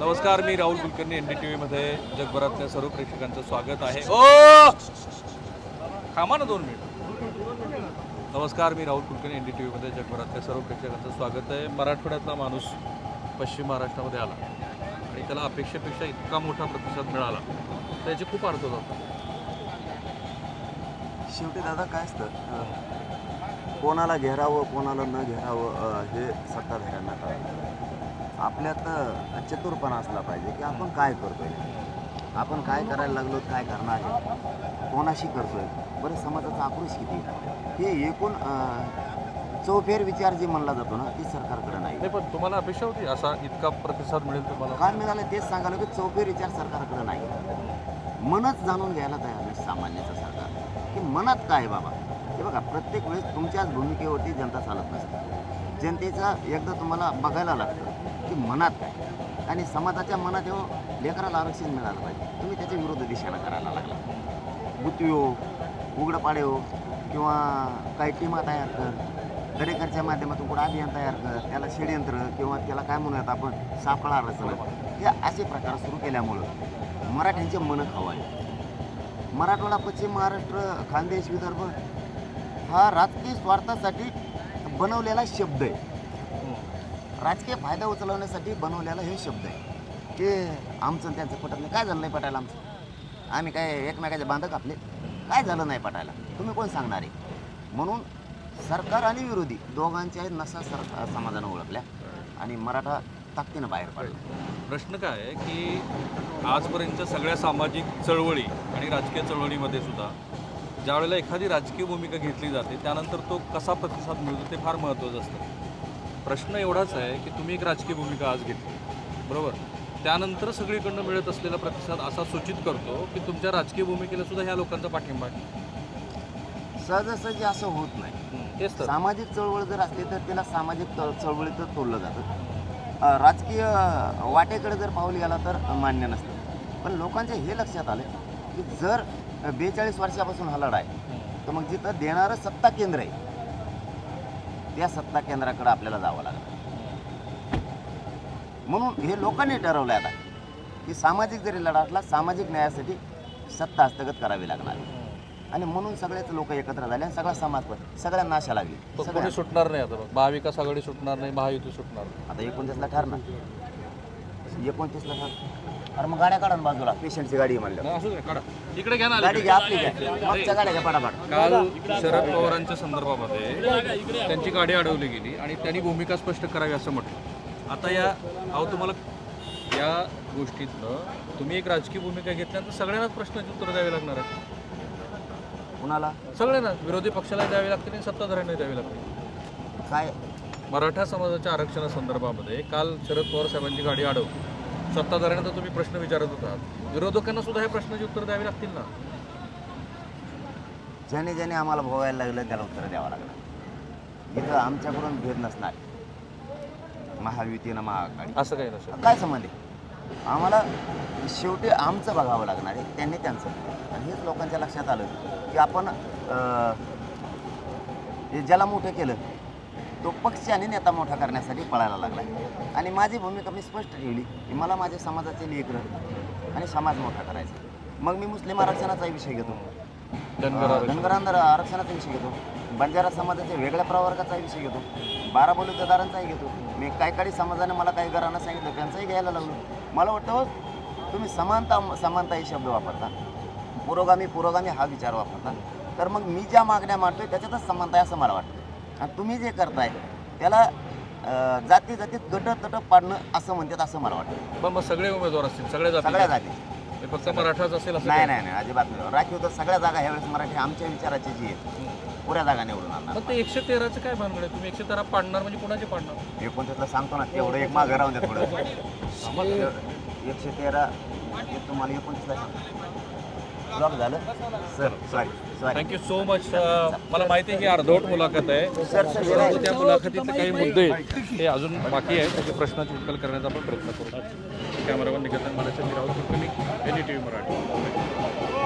नमस्कार मी Rahul Kulkarni N D T व्हीमध्ये जगभरातल्या सर्व प्रेक्षकांचं स्वागत आहे. ओ! थांबा ना दोन मिनिट. नमस्कार मी Rahul Kulkarni N D T व्हीमध्ये जगभरातल्या सर्व प्रेक्षकांचं स्वागत आहे. मराठवाड्यातला माणूस पश्चिम महाराष्ट्रामध्ये आला आणि त्याला अपेक्षेपेक्षा इतका मोठा प्रतिसाद मिळाला. त्याचे खूप अर्थ होता शेवटी दादा काय असतं? कोणाला घेरावं कोणाला न घेरावं हे सत्ताधाऱ्यांना आपल्यात चतुरपणा असला पाहिजे की आपण काय करतोय? आपण काय करायला लागलो काय करणार आहे? कोणाशी करतोय? बरं समाजाचा आक्रोश किती आहे? हे एकूण चौफेर विचार जे म्हणला जातो ना ती सरकारकडे नाही. नाही पण तुम्हाला अपेक्षा होती? असा इतका प्रतिसाद मिळेल तुम्हाला? काय मिळालं तेच सांगायला की चौफेर विचार सरकारकडे नाही. मनच जाणून घ्यायला तयार नाही सामान्याचं सरकार. की मनात काय आहे बाबा? हे बघा प्रत्येक वेळेस तुमच्याच भूमिकेवरती जनता चालत नसते. जनतेचा एकदा तुम्हाला बघायला लागतं की मनात काय. आणि समाजाच्या मनात हो लेकराला आरक्षण मिळालं पाहिजे. तुम्ही त्याच्या विरुद्ध दिशेनं करायला लागला. बुतवी हो उघडं पाडे हो किंवा काही टीमा तयार कर दरेकरच्या माध्यमातून कुठं अभियान तयार कर त्याला षडयंत्र किंवा त्याला काय म्हणूयात आपण सापळा रचना. हे असे प्रकार सुरू केल्यामुळं मराठ्यांचे मन खवाय मराठवाडा पश्चिम महाराष्ट्र खानदेश विदर्भ हा राजकीय स्वार्थासाठी बनवलेला शब्द आहे. राजकीय फायदा उचलवण्यासाठी बनवलेला हे शब्द आहे. की आमचं त्यांचं पटत नाही. काय झालं नाही पटायला आमचं? आम्ही काय एकमेकाचे बांधक आपले? काय झालं नाही पटायला? तुम्ही कोण सांगणार आहे? म्हणून सरकार आणि विरोधी दोघांच्या नसा सर समाजानं ओळखल्या आणि मराठा ताकदीनं बाहेर पडला. प्रश्न काय आहे की आजपर्यंतच्या सगळ्या सामाजिक चळवळी आणि राजकीय चळवळीमध्ये सुद्धा ज्या वेळेला एखादी राजकीय भूमिका घेतली जाते त्यानंतर तो कसा प्रतिसाद मिळतो ते फार महत्त्वाचं असतं. प्रश्न एवढाच आहे की तुम्ही एक राजकीय भूमिका आज घेतली बरोबर? त्यानंतर सगळीकडनं मिळत असलेला प्रतिसाद असा सूचित करतो की तुमच्या राजकीय भूमिकेला सुद्धा ह्या लोकांचा पाठिंबा आहे. सहजासहजी असं होत नाही. तेच तर. सामाजिक चळवळ जर असली तर त्याला सामाजिक चळ चळवळीतच तोडलं जातं. राजकीय वाटेकडे जर पाऊल गेला तर मान्य नसतं. पण लोकांच्या हे लक्षात आलं की जर बेचाळीस वर्षापासून हा लढा आहे तर मग जिथं देणारं सत्ता केंद्र आहे त्या सत्ता केंद्राकडे आपल्याला जावं लागलं म्हणून हे लोकांनी ठरवलं आता की सामाजिक जरी लढा असला सामाजिक न्यायासाठी सत्ता हस्तगत करावी लागणार. आणि म्हणून सगळेच लोक एकत्र झाले आणि सगळा समाज पण सगळ्या नाशा लागली सुटणार नाही आता. महाविकास आघाडी सुटणार नाही महायुती सुटणार. आता एकोणतीसला ठरणार एकोणतीसला ठर अरे मग गाड्या काढा ना बाजूला. पेशंटची गाडी आहे म्हणलं. नाही, असू दे काढा. इकडे घ्या ना गाडी घ्या आपली घ्या. मागच्या गाड्या घ्या पटापट. काल शरद पवारांच्या संदर्भामध्ये त्यांची गाडी अडवली गेली आणि त्यांनी भूमिका स्पष्ट करावी असं म्हटलं. आता या अहो तुम्हाला या गोष्टीतनं तुम्ही एक राजकीय भूमिका घेतल्यानंतर सगळ्यांनाच प्रश्नाची उत्तर द्यावी लागणार आहे कुणाला? सगळ्यांना विरोधी पक्षाला द्यावी लागतील आणि सत्ताधाऱ्यांना द्यावी लागतील. काय? मराठा समाजाच्या आरक्षणासंदर्भामध्ये काल शरद पवार साहेबांची गाडी अडवली सत्ताधाऱ्यांना तर तुम्ही प्रश्न विचारत होतात. विरोधकांना सुद्धा हे प्रश्नाची उत्तर द्यावी लागतील ना? ज्याने ज्याने आम्हाला भोगायला लागलं त्याला उत्तर द्यावं लागलं. इथं आमच्याकडून भेद नसणार. महायुतीनं महाआघाडी असं काही नसेल काय संबंध आहे? आम्हाला शेवटी आमचं बघावं लागणार आहे त्यांनी त्यांचं. आणि हेच लोकांच्या लक्षात आलं की आपण ज्याला मोठं केलं तो पक्ष आणि नेता मोठा करण्यासाठी पळायला लागला आणि माझी भूमिका मी स्पष्ट ठेवली की मला माझ्या समाजाचे लेकरं आणि समाज मोठा करायचा मग मी मुस्लिम आरक्षणाचाही विषय घेतो. धनगर. धनगरांना आरक्षणाचा विषय घेतो. बंजारा समाजाच्या वेगळ्या प्रवर्गाचाही विषय घेतो. बारा बलुतेदारांचाही घेतो. मी काही काही समाजाने मला काही घरांना सांगितलं त्यांचाही घ्यायला लागलो मला वाटतं हो, तुम्ही समानता समानता हे शब्द वापरता. पुरोगामी पुरोगामी हा विचार वापरता. तर मग मी ज्या मागण्या मांडतोय त्याच्यातच समानता आहे असं मला वाटतं. आणि तुम्ही जे करताय त्याला जाती जातीत गट तट पाडणं असं म्हणतात असं मला वाटतं. पण मग सगळे उमेदवार असतील सगळ्या जाती सगळ्या जाती. फक्त मराठाच असेल असं नाही नाही नाही अजिबात नाही. राखीव तर सगळ्या जागा ह्यावेळेस मराठी आमच्या विचाराची जी आहेत. पुऱ्या जागा निवडून आणणार. मग ते एकशे तेराचं काय भानगड आहे? तुम्ही एकशे तेरा पाडणार म्हणजे कुणाचे पाडणार? एकोणतीसला सांगतो ना तेवढं एक मागं राहून द्या थोडं. एकशे तेरा तुम्हाला एकोणतीसला सांगतो. झालं? Sir sorry sorry thank you so much मला माहिती आहे की अर्धवट मुलाखत आहे. सर हे परंतु त्या मुलाखतीतले काही मुद्दे आहेत, ते अजून बाकी आहेत. त्याच्या प्रश्नाची उकल करण्याचा आपण प्रयत्न करू. कॅमेरामॅन निकेतन मला Rahul Kulkarni N T V Marathi.